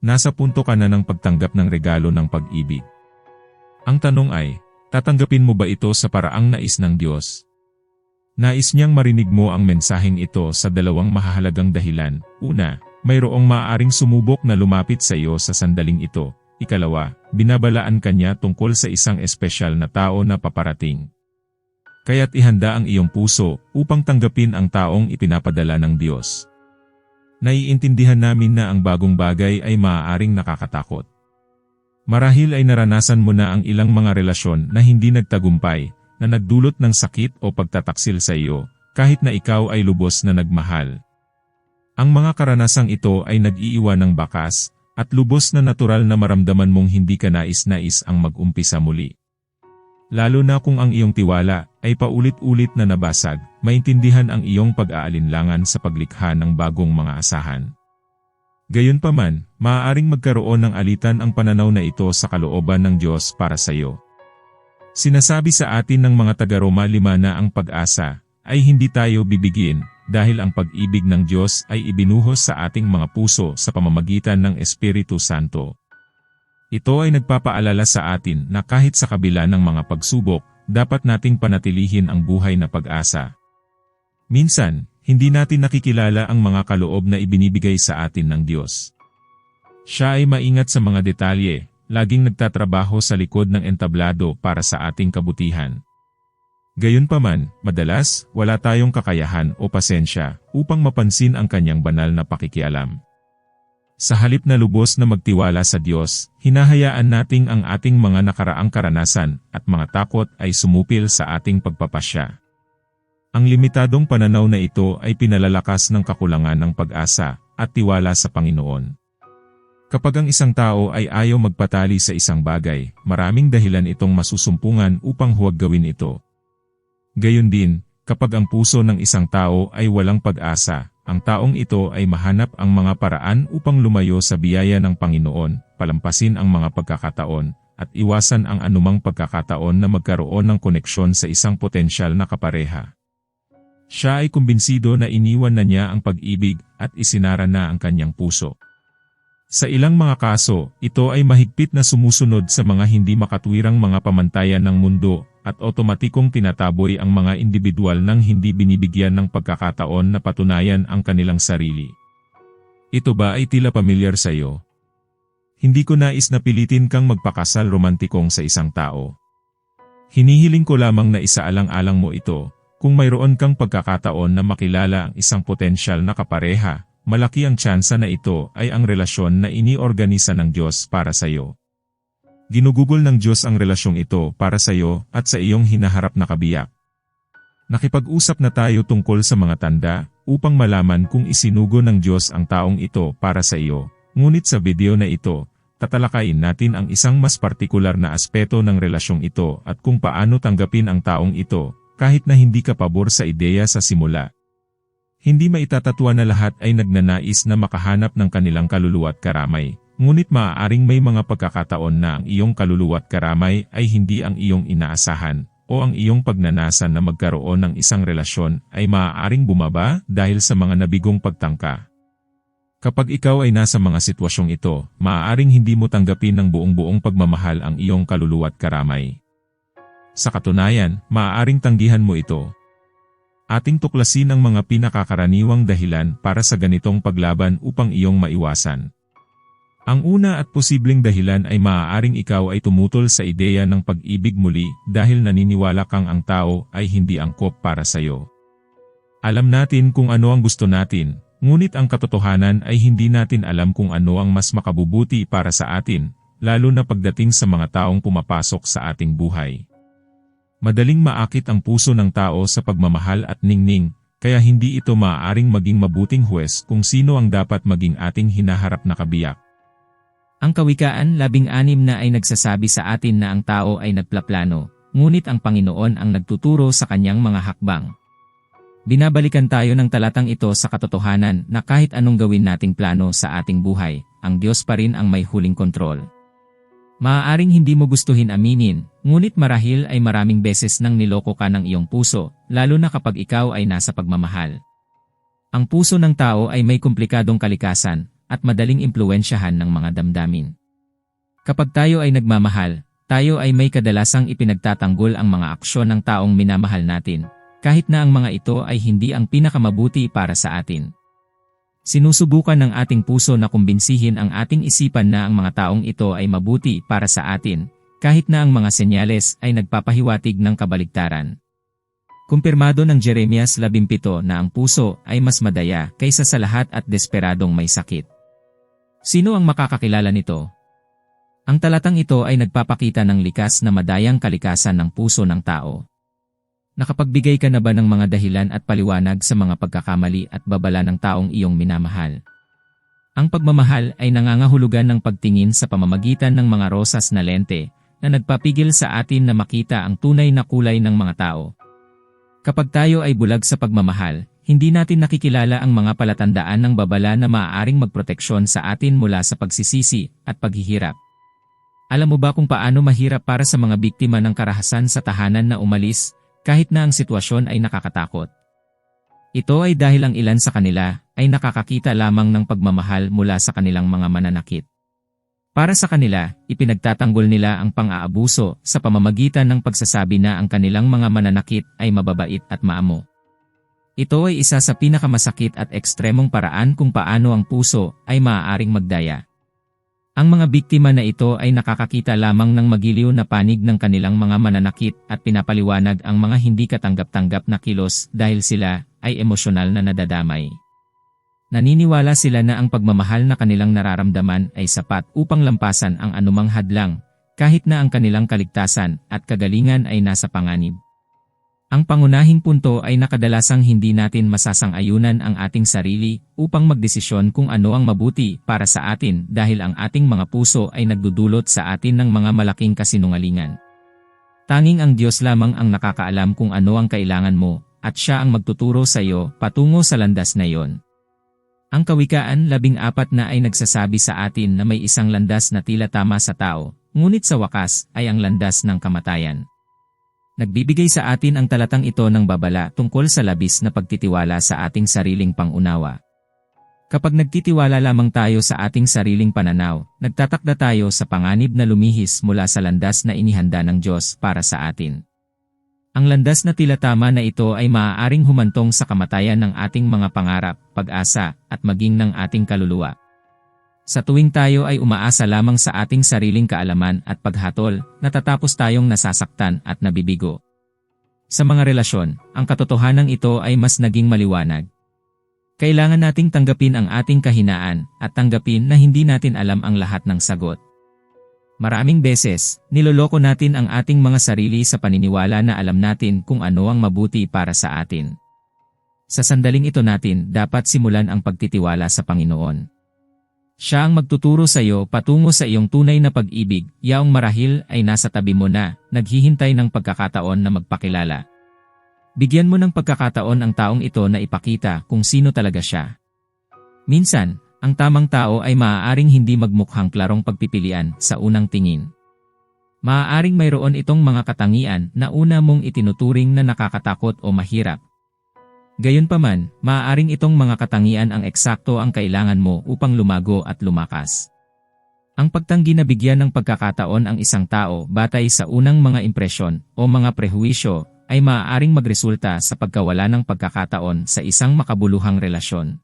Nasa punto ka na ng pagtanggap ng regalo ng pag-ibig. Ang tanong ay, tatanggapin mo ba ito sa paraang nais ng Diyos? Nais niyang marinig mo ang mensaheng ito sa dalawang mahahalagang dahilan. Una, mayroong maaaring sumubok na lumapit sa iyo sa sandaling ito. Ikalawa, binabalaan kanya tungkol sa isang espesyal na tao na paparating. Kaya't ihanda ang iyong puso upang tanggapin ang taong ipinapadala ng Diyos. Naiintindihan namin na ang bagong bagay ay maaaring nakakatakot. Marahil ay naranasan mo na ang ilang mga relasyon na hindi nagtagumpay, na nagdulot ng sakit o pagtataksil sa iyo, kahit na ikaw ay lubos na nagmahal. Ang mga karanasang ito ay nag-iiwan ng bakas, at lubos na natural na maramdaman mong hindi ka nais-nais ang mag-umpisa muli. Lalo na kung ang iyong tiwala ay paulit-ulit na nabasag, maintindihan ang iyong pag-aalinlangan sa paglikha ng bagong mga asahan. Gayunpaman, maaaring magkaroon ng alitan ang pananaw na ito sa kalooban ng Diyos para sa iyo. Sinasabi sa atin ng mga taga-Roma lima na ang pag-asa ay hindi tayo bibigin dahil ang pag-ibig ng Diyos ay ibinuhos sa ating mga puso sa pamamagitan ng Espiritu Santo. Ito ay nagpapaalala sa atin na kahit sa kabila ng mga pagsubok, dapat nating panatilihin ang buhay na pag-asa. Minsan, hindi natin nakikilala ang mga kaloob na ibinibigay sa atin ng Diyos. Siya ay maingat sa mga detalye, laging nagtatrabaho sa likod ng entablado para sa ating kabutihan. Gayunpaman, madalas, wala tayong kakayahan o pasensya upang mapansin ang kanyang banal na pakikialam. Sa halip na lubos na magtiwala sa Diyos, hinahayaan nating ang ating mga nakaraang karanasan at mga takot ay sumupil sa ating pagpapasya. Ang limitadong pananaw na ito ay pinalalakas ng kakulangan ng pag-asa at tiwala sa Panginoon. Kapag ang isang tao ay ayaw magpatali sa isang bagay, maraming dahilan itong masusumpungan upang huwag gawin ito. Gayon din, kapag ang puso ng isang tao ay walang pag-asa, ang taong ito ay mahanap ang mga paraan upang lumayo sa biyaya ng Panginoon, palampasin ang mga pagkakataon, at iwasan ang anumang pagkakataon na magkaroon ng koneksyon sa isang potensyal na kapareha. Siya ay kumbinsido na iniwan na niya ang pag-ibig at isinara na ang kanyang puso. Sa ilang mga kaso, ito ay mahigpit na sumusunod sa mga hindi makatwirang mga pamantayan ng mundo at otomatikong tinataboy ang mga individual nang hindi binibigyan ng pagkakataon na patunayan ang kanilang sarili. Ito ba ay tila pamilyar sa iyo? Hindi ko nais na pilitin kang magpakasal romantikong sa isang tao. Hinihiling ko lamang na isaalang-alang mo ito, kung mayroon kang pagkakataon na makilala ang isang potensyal na kapareha, malaki ang tsansa na ito ay ang relasyon na iniorganisa ng Diyos para sa iyo. Ginugugol ng Diyos ang relasyong ito para sa iyo at sa iyong hinaharap na kabiyak. Nakipag-usap na tayo tungkol sa mga tanda upang malaman kung isinugo ng Diyos ang taong ito para sa iyo. Ngunit sa video na ito, tatalakayin natin ang isang mas partikular na aspeto ng relasyong ito at kung paano tanggapin ang taong ito, kahit na hindi ka pabor sa ideya sa simula. Hindi maitatatwa na lahat ay nagnanais na makahanap ng kanilang kaluluwa at karamay, ngunit maaaring may mga pagkakataon na ang iyong kaluluwa at karamay ay hindi ang iyong inaasahan, o ang iyong pagnanasa na magkaroon ng isang relasyon ay maaaring bumaba dahil sa mga nabigong pagtangka. Kapag ikaw ay nasa mga sitwasyong ito, maaaring hindi mo tanggapin ng buong-buong pagmamahal ang iyong kaluluwa at karamay. Sa katunayan, maaaring tanggihan mo ito. Ating tuklasin ang mga pinakakaraniwang dahilan para sa ganitong paglaban upang iyong maiwasan. Ang una at posibleng dahilan ay maaaring ikaw ay tumutol sa ideya ng pag-ibig muli dahil naniniwala kang ang tao ay hindi angkop para sa iyo. Alam natin kung ano ang gusto natin, ngunit ang katotohanan ay hindi natin alam kung ano ang mas makabubuti para sa atin, lalo na pagdating sa mga taong pumapasok sa ating buhay. Madaling maakit ang puso ng tao sa pagmamahal at ningning, kaya hindi ito maaaring maging mabuting huwes kung sino ang dapat maging ating hinaharap na kabiyak. Ang Kawikaan 16 na ay nagsasabi sa atin na ang tao ay nagplaplano, ngunit ang Panginoon ang nagtuturo sa kanyang mga hakbang. Binabalikan tayo ng talatang ito sa katotohanan na kahit anong gawin nating plano sa ating buhay, ang Diyos pa rin ang may huling kontrol. Maaaring hindi mo gustuhin aminin, ngunit marahil ay maraming beses nang niloko ka ng iyong puso, lalo na kapag ikaw ay nasa pagmamahal. Ang puso ng tao ay may komplikadong kalikasan, at madaling impluensyahan ng mga damdamin. Kapag tayo ay nagmamahal, tayo ay may kadalasang ipinagtatanggol ang mga aksyon ng taong minamahal natin, kahit na ang mga ito ay hindi ang pinakamabuti para sa atin. Sinusubukan ng ating puso na kumbinsihin ang ating isipan na ang mga taong ito ay mabuti para sa atin, kahit na ang mga senyales ay nagpapahiwatig ng kabaligtaran. Kumpirmado ng Jeremias 17 na ang puso ay mas madaya kaysa sa lahat at desperadong may sakit. Sino ang makakakilala nito? Ang talatang ito ay nagpapakita ng likas na madayang kalikasan ng puso ng tao. Nakapagbigay ka na ba ng mga dahilan at paliwanag sa mga pagkakamali at babala ng taong iyong minamahal? Ang pagmamahal ay nangangahulugan ng pagtingin sa pamamagitan ng mga rosas na lente na nagpapigil sa atin na makita ang tunay na kulay ng mga tao. Kapag tayo ay bulag sa pagmamahal, hindi natin nakikilala ang mga palatandaan ng babala na maaaring magproteksyon sa atin mula sa pagsisisi at paghihirap. Alam mo ba kung paano mahirap para sa mga biktima ng karahasan sa tahanan na umalis, kahit na ang sitwasyon ay nakakatakot? Ito ay dahil ang ilan sa kanila ay nakakakita lamang ng pagmamahal mula sa kanilang mga mananakit. Para sa kanila, ipinagtatanggol nila ang pang-aabuso sa pamamagitan ng pagsasabi na ang kanilang mga mananakit ay mababait at maamo. Ito ay isa sa pinakamasakit at ekstremong paraan kung paano ang puso ay maaaring magdaya. Ang mga biktima na ito ay nakakakita lamang ng magiliw na panig ng kanilang mga mananakit at pinapaliwanag ang mga hindi katanggap-tanggap na kilos dahil sila ay emosyonal na nadadamay. Naniniwala sila na ang pagmamahal na kanilang nararamdaman ay sapat upang lampasan ang anumang hadlang, kahit na ang kanilang kaligtasan at kagalingan ay nasa panganib. Ang pangunahing punto ay nakadalasang hindi natin masasang-ayunan ang ating sarili upang magdesisyon kung ano ang mabuti para sa atin dahil ang ating mga puso ay nagdudulot sa atin ng mga malaking kasinungalingan. Tanging ang Diyos lamang ang nakakaalam kung ano ang kailangan mo at siya ang magtuturo sa iyo patungo sa landas na iyon. Ang Kawikaan labing apat na ay nagsasabi sa atin na may isang landas na tila tama sa tao, ngunit sa wakas ay ang landas ng kamatayan. Nagbibigay sa atin ang talatang ito ng babala tungkol sa labis na pagtitiwala sa ating sariling pangunawa. Kapag nagtitiwala lamang tayo sa ating sariling pananaw, nagtatakda tayo sa panganib na lumihis mula sa landas na inihanda ng Diyos para sa atin. Ang landas na tila tama na ito ay maaaring humantong sa kamatayan ng ating mga pangarap, pag-asa, at maging ng ating kaluluwa. Sa tuwing tayo ay umaasa lamang sa ating sariling kaalaman at paghatol, natatapos tayong nasasaktan at nabibigo. Sa mga relasyon, ang katotohanan ito ay mas naging maliwanag. Kailangan nating tanggapin ang ating kahinaan at tanggapin na hindi natin alam ang lahat ng sagot. Maraming beses, niloloko natin ang ating mga sarili sa paniniwala na alam natin kung ano ang mabuti para sa atin. Sa sandaling ito natin dapat simulan ang pagtitiwala sa Panginoon. Siya ang magtuturo sa iyo patungo sa iyong tunay na pag-ibig, yaong marahil ay nasa tabi mo na, naghihintay ng pagkakataon na magpakilala. Bigyan mo ng pagkakataon ang taong ito na ipakita kung sino talaga siya. Minsan, ang tamang tao ay maaaring hindi magmukhang klarong pagpipilian sa unang tingin. Maaaring mayroon itong mga katangian na una mong itinuturing na nakakatakot o mahirap. Gayunpaman, maaaring itong mga katangian ang eksakto ang kailangan mo upang lumago at lumakas. Ang pagtanggi na bigyan ng pagkakataon ang isang tao batay sa unang mga impresyon o mga prehuwisyo ay maaaring magresulta sa pagkawala ng pagkakataon sa isang makabuluhang relasyon.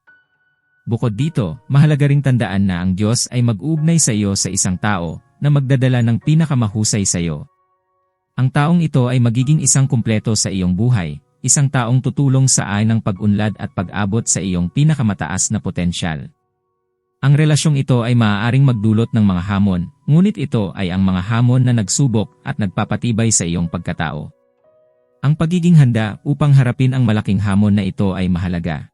Bukod dito, mahalaga ring tandaan na ang Diyos ay mag-uugnay sa iyo sa isang tao na magdadala ng pinakamahusay sa iyo. Ang taong ito ay magiging isang kumpleto sa iyong buhay, isang taong tutulong sa ay ng pag-unlad at pag-abot sa iyong pinakamataas na potensyal. Ang relasyong ito ay maaaring magdulot ng mga hamon, ngunit ito ay ang mga hamon na nagsubok at nagpapatibay sa iyong pagkatao. Ang pagiging handa upang harapin ang malaking hamon na ito ay mahalaga.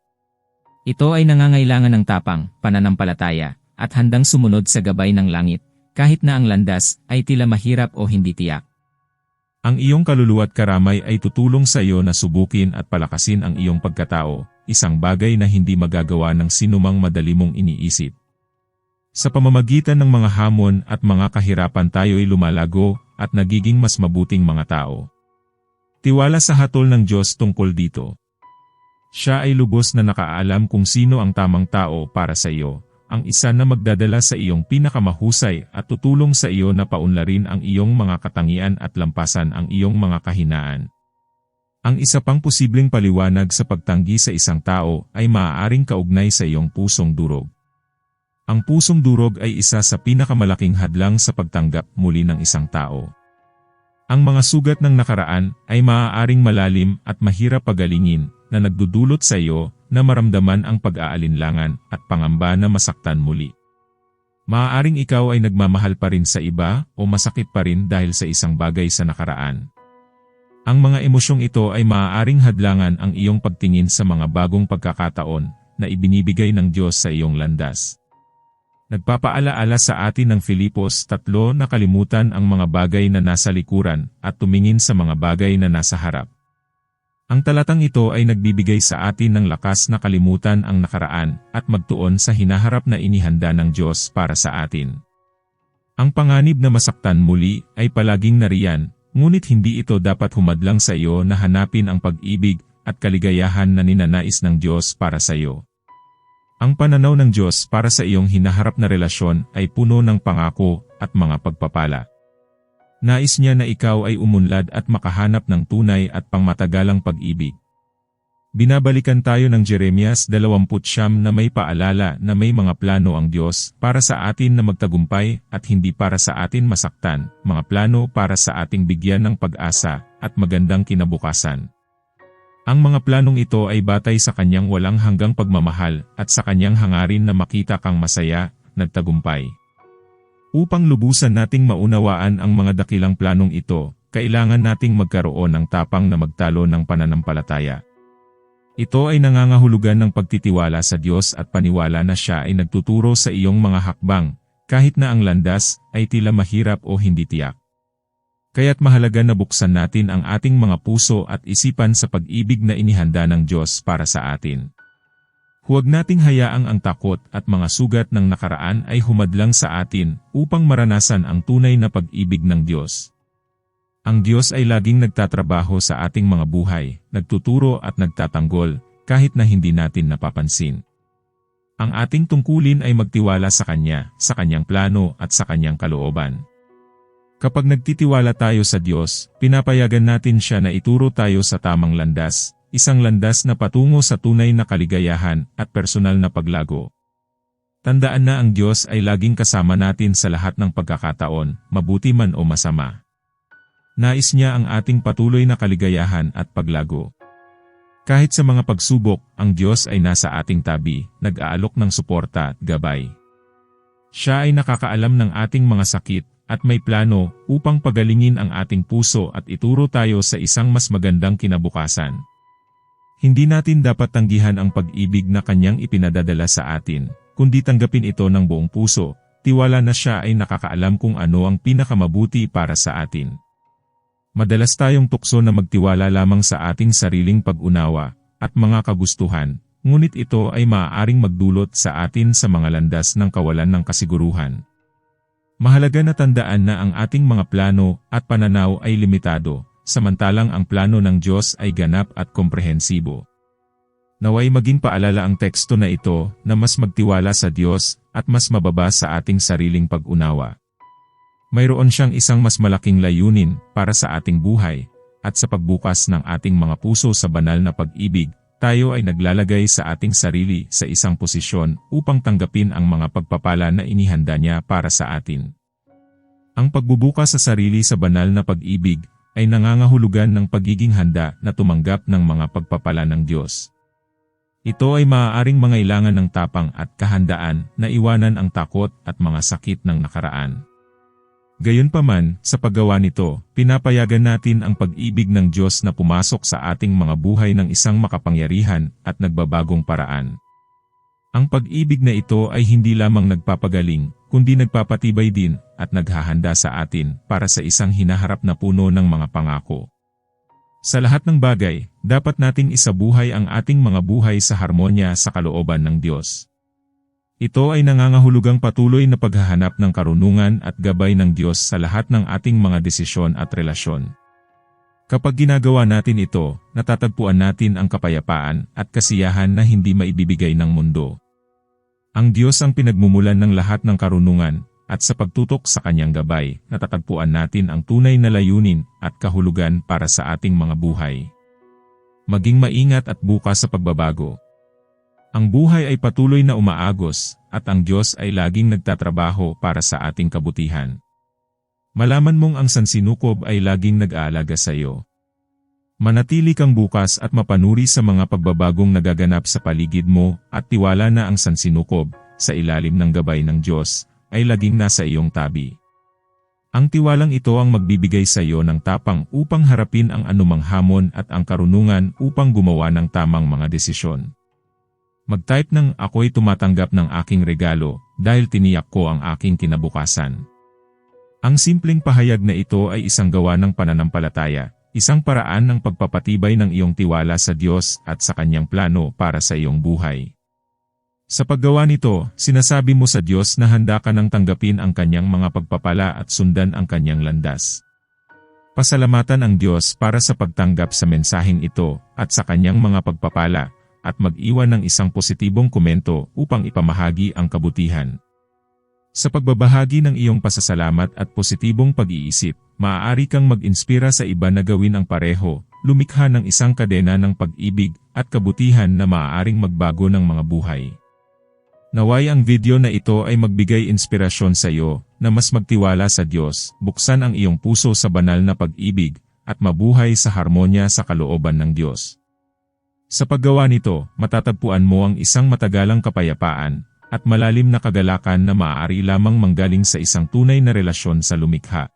Ito ay nangangailangan ng tapang, pananampalataya, at handang sumunod sa gabay ng langit, kahit na ang landas ay tila mahirap o hindi tiyak. Ang iyong kaluluwa at karamay ay tutulong sa iyo na subukin at palakasin ang iyong pagkatao, isang bagay na hindi magagawa ng sinumang madali mong iniisip. Sa pamamagitan ng mga hamon at mga kahirapan tayo ay lumalago at nagiging mas mabuting mga tao. Tiwala sa hatol ng Diyos tungkol dito. Siya ay lubos na nakaalam kung sino ang tamang tao para sa iyo, ang isa na magdadala sa iyong pinakamahusay at tutulong sa iyo na paunlarin ang iyong mga katangian at lampasan ang iyong mga kahinaan. Ang isa pang posibleng paliwanag sa pagtanggi sa isang tao ay maaaring kaugnay sa iyong pusong durog. Ang pusong durog ay isa sa pinakamalaking hadlang sa pagtanggap muli ng isang tao. Ang mga sugat ng nakaraan ay maaaring malalim at mahirap pagalingin na nagdudulot sa iyo na maramdaman ang pag-aalinlangan at pangamba na masaktan muli. Maaaring ikaw ay nagmamahal pa rin sa iba o masakit pa rin dahil sa isang bagay sa nakaraan. Ang mga emosyong ito ay maaaring hadlangan ang iyong pagtingin sa mga bagong pagkakataon na ibinibigay ng Diyos sa iyong landas. Nagpapaalaala sa atin ng Filipos 3 na kalimutan ang mga bagay na nasa likuran at tumingin sa mga bagay na nasa harap. Ang talatang ito ay nagbibigay sa atin ng lakas na kalimutan ang nakaraan at magtuon sa hinaharap na inihanda ng Diyos para sa atin. Ang panganib na masaktan muli ay palaging nariyan, ngunit hindi ito dapat humadlang sa iyo na hanapin ang pag-ibig at kaligayahan na ninanais ng Diyos para sa iyo. Ang pananaw ng Diyos para sa iyong hinaharap na relasyon ay puno ng pangako at mga pagpapala. Nais niya na ikaw ay umunlad at makahanap ng tunay at pangmatagalang pag-ibig. Binabalikan tayo ng Jeremias 20 na may paalala na may mga plano ang Diyos para sa atin na magtagumpay at hindi para sa atin masaktan, mga plano para sa ating bigyan ng pag-asa at magandang kinabukasan. Ang mga planong ito ay batay sa kanyang walang hanggang pagmamahal at sa kanyang hangarin na makita kang masaya, nagtagumpay. Upang lubusan nating maunawaan ang mga dakilang planong ito, kailangan nating magkaroon ng tapang na magtalo ng pananampalataya. Ito ay nangangahulugan ng pagtitiwala sa Diyos at paniwala na siya ay nagtuturo sa iyong mga hakbang, kahit na ang landas ay tila mahirap o hindi tiyak. Kaya't mahalaga na buksan natin ang ating mga puso at isipan sa pag-ibig na inihanda ng Diyos para sa atin. Huwag nating hayaang ang takot at mga sugat ng nakaraan ay humadlang sa atin upang maranasan ang tunay na pag-ibig ng Diyos. Ang Diyos ay laging nagtatrabaho sa ating mga buhay, nagtuturo at nagtatanggol, kahit na hindi natin napapansin. Ang ating tungkulin ay magtiwala sa Kanya, sa Kanyang plano at sa Kanyang kalooban. Kapag nagtitiwala tayo sa Diyos, pinapayagan natin siya na ituro tayo sa tamang landas, isang landas na patungo sa tunay na kaligayahan at personal na paglago. Tandaan na ang Diyos ay laging kasama natin sa lahat ng pagkakataon, mabuti man o masama. Nais niya ang ating patuloy na kaligayahan at paglago. Kahit sa mga pagsubok, ang Diyos ay nasa ating tabi, nag-aalok ng suporta at gabay. Siya ay nakakaalam ng ating mga sakit at may plano upang pagalingin ang ating puso at ituro tayo sa isang mas magandang kinabukasan. Hindi natin dapat tanggihan ang pag-ibig na kanyang ipinadadala sa atin, kundi tanggapin ito ng buong puso, tiwala na siya ay nakakaalam kung ano ang pinakamabuti para sa atin. Madalas tayong tukso na magtiwala lamang sa ating sariling pag-unawa at mga kagustuhan, ngunit ito ay maaaring magdulot sa atin sa mga landas ng kawalan ng kasiguruhan. Mahalaga na tandaan na ang ating mga plano at pananaw ay limitado, samantalang ang plano ng Diyos ay ganap at komprehensibo. Naway maging paalala ang teksto na ito na mas magtiwala sa Diyos at mas mababa sa ating sariling pag-unawa. Mayroon siyang isang mas malaking layunin para sa ating buhay, at sa pagbukas ng ating mga puso sa banal na pag-ibig, tayo ay naglalagay sa ating sarili sa isang posisyon upang tanggapin ang mga pagpapala na inihanda niya para sa atin. Ang pagbubukas sa sarili sa banal na pag-ibig ay nangangahulugan ng pagiging handa na tumanggap ng mga pagpapala ng Diyos. Ito ay maaaring mangailangan ng tapang at kahandaan na iwanan ang takot at mga sakit ng nakaraan. Gayunpaman, sa paggawa nito, pinapayagan natin ang pag-ibig ng Diyos na pumasok sa ating mga buhay ng isang makapangyarihan at nagbabagong paraan. Ang pag-ibig na ito ay hindi lamang nagpapagaling, kundi nagpapatibay din at naghahanda sa atin para sa isang hinaharap na puno ng mga pangako. Sa lahat ng bagay, dapat nating isabuhay ang ating mga buhay sa harmonya sa kalooban ng Diyos. Ito ay nangangahulugang patuloy na paghahanap ng karunungan at gabay ng Diyos sa lahat ng ating mga desisyon at relasyon. Kapag ginagawa natin ito, natatagpuan natin ang kapayapaan at kasiyahan na hindi maibibigay ng mundo. Ang Diyos ang pinagmumulan ng lahat ng karunungan, at sa pagtutok sa kanyang gabay, natatagpuan natin ang tunay na layunin at kahulugan para sa ating mga buhay. Maging maingat at bukas sa pagbabago. Ang buhay ay patuloy na umaagos, at ang Diyos ay laging nagtatrabaho para sa ating kabutihan. Malaman mong ang sansinukob ay laging nag-aalaga sa iyo. Manatili kang bukas at mapanuri sa mga pagbabagong nagaganap sa paligid mo at tiwala na ang sansinukob, sa ilalim ng gabay ng Diyos, ay laging nasa iyong tabi. Ang tiwalang ito ang magbibigay sa iyo ng tapang upang harapin ang anumang hamon at ang karunungan upang gumawa ng tamang mga desisyon. Mag-type ng ako'y tumatanggap ng aking regalo dahil tiniyak ko ang aking kinabukasan. Ang simpleng pahayag na ito ay isang gawa ng pananampalataya, isang paraan ng pagpapatibay ng iyong tiwala sa Diyos at sa kanyang plano para sa iyong buhay. Sa paggawa nito, sinasabi mo sa Diyos na handa ka nang tanggapin ang kanyang mga pagpapala at sundan ang kanyang landas. Pasalamatan ang Diyos para sa pagtanggap sa mensaheng ito at sa kanyang mga pagpapala at mag-iwan ng isang positibong komento upang ipamahagi ang kabutihan. Sa pagbabahagi ng iyong pasasalamat at positibong pag-iisip, maaari kang mag-inspira sa iba na gawin ang pareho, lumikha ng isang kadena ng pag-ibig at kabutihan na maaaring magbago ng mga buhay. Naway ang video na ito ay magbigay inspirasyon sa iyo na mas magtiwala sa Diyos, buksan ang iyong puso sa banal na pag-ibig, at mabuhay sa harmonya sa kalooban ng Diyos. Sa paggawa nito, matatagpuan mo ang isang matagalang kapayapaan, at malalim na kagalakan na maaari lamang manggaling sa isang tunay na relasyon sa lumikha.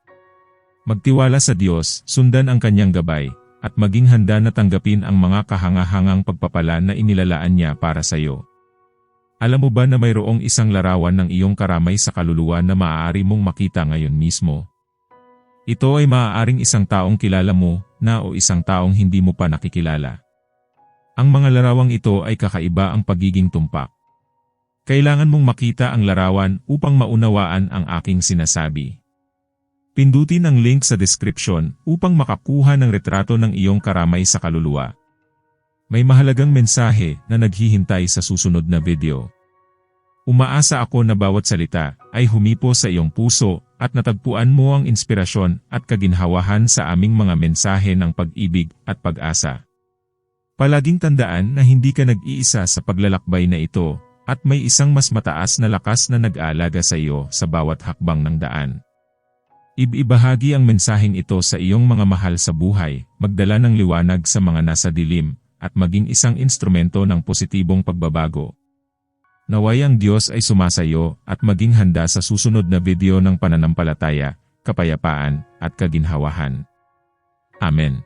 Magtiwala sa Diyos, sundan ang kanyang gabay, at maging handa na tanggapin ang mga kahangahangang pagpapala na inilalaan niya para sa iyo. Alam mo ba na mayroong isang larawan ng iyong karamay sa kaluluwa na maaari mong makita ngayon mismo? Ito ay maaaring isang taong kilala mo na o isang taong hindi mo pa nakikilala. Ang mga larawang ito ay kakaiba ang pagiging tumpak. Kailangan mong makita ang larawan upang maunawaan ang aking sinasabi. Pindutin ang link sa description upang makakuha ng retrato ng iyong karamay sa kaluluwa. May mahalagang mensahe na naghihintay sa susunod na video. Umaasa ako na bawat salita ay humipo sa iyong puso at natagpuan mo ang inspirasyon at kaginhawahan sa aming mga mensahe ng pag-ibig at pag-asa. Palaging tandaan na hindi ka nag-iisa sa paglalakbay na ito at may isang mas mataas na lakas na nag-aalaga sa iyo sa bawat hakbang ng daan. Ibibahagi ang mensaheng ito sa iyong mga mahal sa buhay, magdala ng liwanag sa mga nasa dilim, at maging isang instrumento ng positibong pagbabago. Naway ang Diyos ay sumasayo at maging handa sa susunod na video ng pananampalataya, kapayapaan, at kaginhawahan. Amen.